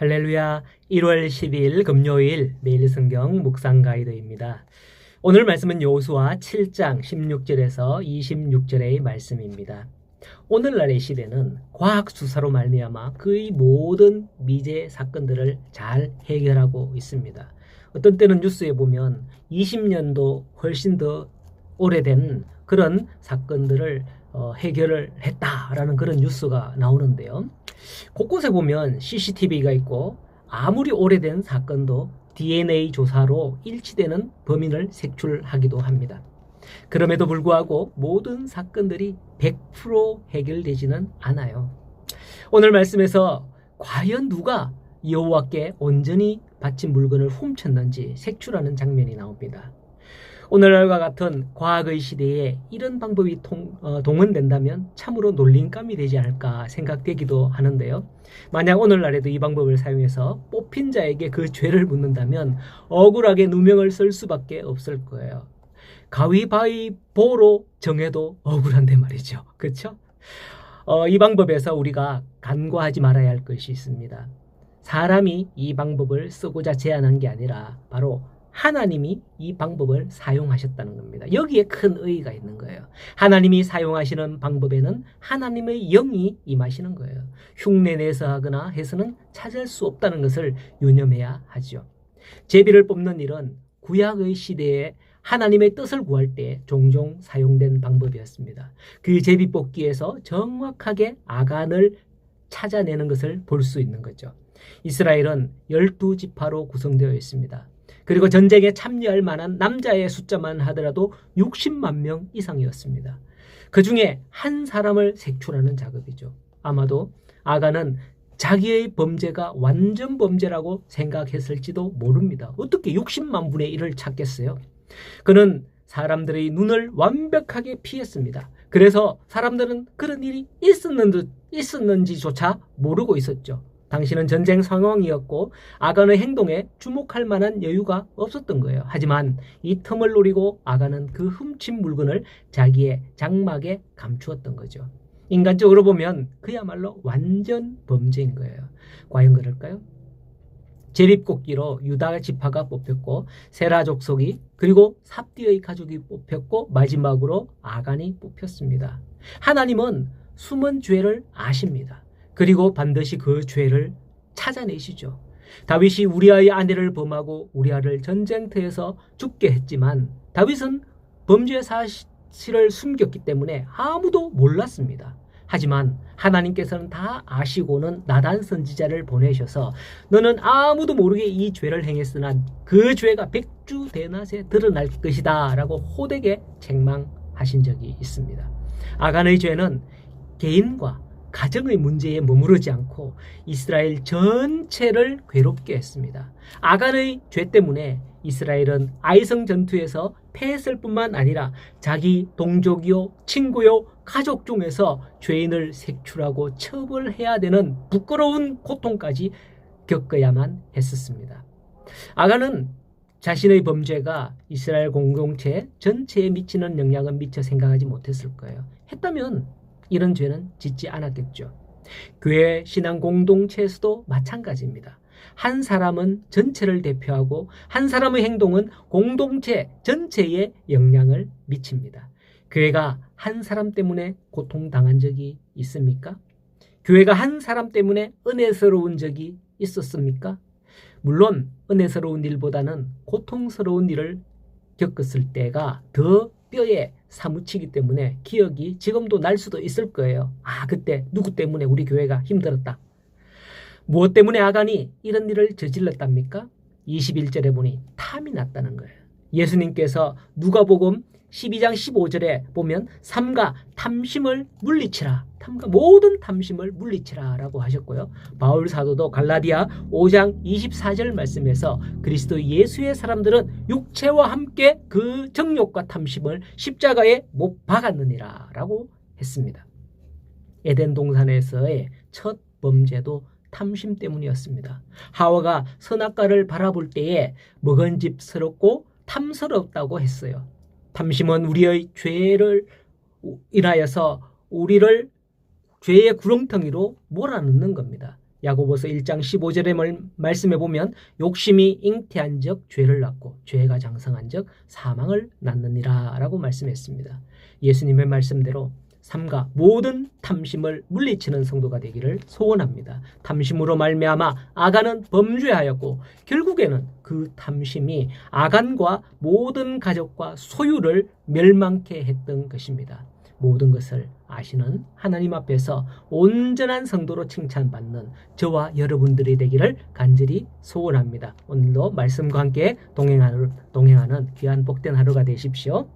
할렐루야 1월 10일 금요일 매일 성경 묵상 가이드입니다. 오늘 말씀은 요수와 7장 16절에서 26절의 말씀입니다. 오늘날의 시대는 과학 수사로 말미암아 그의 모든 미제 사건들을 잘 해결하고 있습니다. 어떤 때는 뉴스에 보면 20년도 훨씬 더 오래된 그런 사건들을 어, 해결을 했다라는 그런 뉴스가 나오는데요. 곳곳에 보면 CCTV가 있고 아무리 오래된 사건도 DNA 조사로 일치되는 범인을 색출하기도 합니다. 그럼에도 불구하고 모든 사건들이 100% 해결되지는 않아요. 오늘 말씀에서 과연 누가 여호와께 온전히 바친 물건을 훔쳤는지 색출하는 장면이 나옵니다. 오늘날과 같은 과학의 시대에 이런 방법이 통, 어, 동원된다면 참으로 놀림감이 되지 않을까 생각되기도 하는데요. 만약 오늘날에도 이 방법을 사용해서 뽑힌 자에게 그 죄를 묻는다면 억울하게 누명을 쓸 수밖에 없을 거예요. 가위바위보로 정해도 억울한데 말이죠. 그렇죠? 어, 이 방법에서 우리가 간과하지 말아야 할 것이 있습니다. 사람이 이 방법을 쓰고자 제안한 게 아니라 바로 하나님이 이 방법을 사용하셨다는 겁니다. 여기에 큰 의의가 있는 거예요. 하나님이 사용하시는 방법에는 하나님의 영이 임하시는 거예요. 흉내내서 하거나 해서는 찾을 수 없다는 것을 유념해야 하죠. 제비를 뽑는 일은 구약의 시대에 하나님의 뜻을 구할 때 종종 사용된 방법이었습니다. 그 제비 뽑기에서 정확하게 아간을 찾아내는 것을 볼 수 있는 거죠. 이스라엘은 열두 지파로 구성되어 있습니다. 그리고 전쟁에 참여할 만한 남자의 숫자만 하더라도 60만 명 이상이었습니다. 그 중에 한 사람을 색출하는 작업이죠. 아마도 아가는 자기의 범죄가 완전 범죄라고 생각했을지도 모릅니다. 어떻게 60만 분의 1을 찾겠어요? 그는 사람들의 눈을 완벽하게 피했습니다. 그래서 사람들은 그런 일이 있었는지, 있었는지조차 모르고 있었죠. 당신은 전쟁 상황이었고 아간의 행동에 주목할 만한 여유가 없었던 거예요. 하지만 이 틈을 노리고 아간은 그 훔친 물건을 자기의 장막에 감추었던 거죠. 인간적으로 보면 그야말로 완전 범죄인 거예요. 과연 그럴까요? 제립꽃기로 유다 지파가 뽑혔고 세라 족 속이 그리고 삽디의 가족이 뽑혔고 마지막으로 아간이 뽑혔습니다. 하나님은 숨은 죄를 아십니다. 그리고 반드시 그 죄를 찾아내시죠. 다윗이 우리아의 아내를 범하고 우리아를 전쟁터에서 죽게 했지만 다윗은 범죄 사실을 숨겼기 때문에 아무도 몰랐습니다. 하지만 하나님께서는 다 아시고는 나단 선지자를 보내셔서 너는 아무도 모르게 이 죄를 행했으나 그 죄가 백주 대낮에 드러날 것이다 라고 호되게 책망하신 적이 있습니다. 아간의 죄는 개인과 가정의 문제에 머무르지 않고 이스라엘 전체를 괴롭게 했습니다. 아간의 죄 때문에 이스라엘은 아이성 전투에서 패했을 뿐만 아니라 자기 동족이요, 친구요, 가족 중에서 죄인을 색출하고 처벌해야 되는 부끄러운 고통까지 겪어야만 했었습니다. 아간은 자신의 범죄가 이스라엘 공동체 전체에 미치는 영향은 미처 생각하지 못했을 거예요. 했다면 이런 죄는 짓지 않았겠죠. 교회 신앙 공동체에서도 마찬가지입니다. 한 사람은 전체를 대표하고 한 사람의 행동은 공동체 전체에 영향을 미칩니다. 교회가 한 사람 때문에 고통당한 적이 있습니까? 교회가 한 사람 때문에 은혜스러운 적이 있었습니까? 물론 은혜스러운 일보다는 고통스러운 일을 겪었을 때가 더 뼈에 사무치기 때문에 기억이 지금도 날 수도 있을 거예요. 아, 그때 누구 때문에 우리 교회가 힘들었다. 무엇 때문에 아간이 이런 일을 저질렀답니까? 21절에 보니 탐이 났다는 거예요. 예수님께서 누가복음 12장 15절에 보면 삼가 탐심을 물리치라. 탐가 모든 탐심을 물리치라라고 하셨고요. 바울 사도도 갈라디아 5장 24절 말씀에서 그리스도 예수의 사람들은 육체와 함께 그 정욕과 탐심을 십자가에 못 박았느니라라고 했습니다. 에덴 동산에서의 첫 범죄도 탐심 때문이었습니다. 하와가 선악과를 바라볼 때에 먹은집스럽고 탐스럽다고 했어요. 탐심은 우리의 죄를 인하여서 우리를 죄의 구렁텅이로 몰아넣는 겁니다. 야고보서 1장 15절에 말씀해 보면 욕심이 잉태한 적 죄를 낳고 죄가 장성한 적 사망을 낳느니라라고 말씀했습니다. 예수님의 말씀대로 삼가 모든 탐심을 물리치는 성도가 되기를 소원합니다. 탐심으로 말미암아 아간은 범죄하였고 결국에는 그 탐심이 아간과 모든 가족과 소유를 멸망케 했던 것입니다. 모든 것을 아시는 하나님 앞에서 온전한 성도로 칭찬받는 저와 여러분들이 되기를 간절히 소원합니다. 오늘도 말씀과 함께 동행하는, 동행하는 귀한 복된 하루가 되십시오.